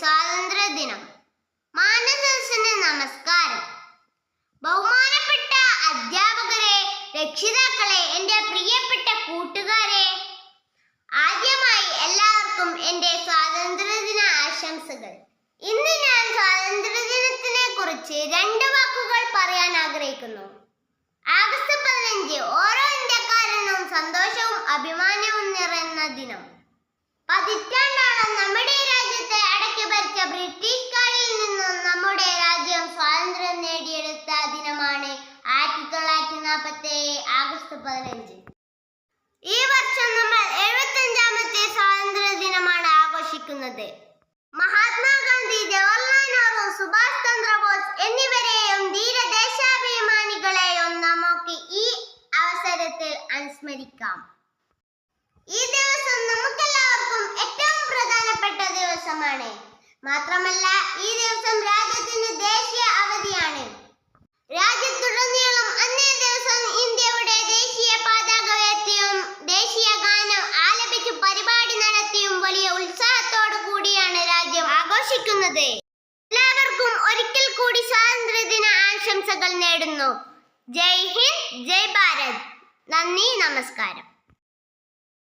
സ്വാതന്ത്ര്യ ദിനം മാനസരസിന് നമസ്കാരം. ബഹുമാനപ്പെട്ട അധ്യാപകരെ രക്ഷിതാക്കളെ എന്റെ പ്രിയപ്പെട്ട കൂട്ടുകാരെ ആദ്യമായി എല്ലാവർക്കും എന്റെ സ്വാതന്ത്ര്യദിന ആശംസകൾ. ഇന്ന് ഞാൻ സ്വാതന്ത്ര്യദിനത്തിനെ കുറിച്ച് രണ്ട് വാക്കുകൾ പറയാൻ ആഗ്രഹിക്കുന്നു. ആഗസ്റ്റ് പതിനഞ്ച് ഓരോ ഇന്ത്യക്കാരനും സന്തോഷവും അഭിമാനവും നിറയുന്ന ദിനം. പതിറ്റാണ്ട് പതിനഞ്ച്. ഈ വർഷം നമ്മൾ എഴുപത്തഞ്ചാമത്തെ സ്വാതന്ത്ര്യ ദിനമാണ് ആഘോഷിക്കുന്നത്. മഹാത്മാഗാന്ധി ജവഹർലാൽ നെഹ്റു സുഭാഷ് ചന്ദ്രബോസ് എന്നിവരെയും ധീരദേശാഭിമാനികളെയും നമുക്ക് ഈ അവസരത്തിൽ അനുസ്മരിക്കാം. ഈ ദിവസം നമുക്കെല്ലാവർക്കും ഏറ്റവും പ്രധാനപ്പെട്ട ദിവസമാണ്. മാത്രമല്ല ഈ ദിവസം രാജ്യം ആഘോഷിക്കുന്നത് എല്ലാവർക്കും ഒരിക്കൽ കൂടി സ്വാതന്ത്ര്യദിന ആശംസകൾ നേടുന്നു. ജയ് ഹിന്ദ് ജയ് ഭാരത്. നന്ദി നമസ്കാരം.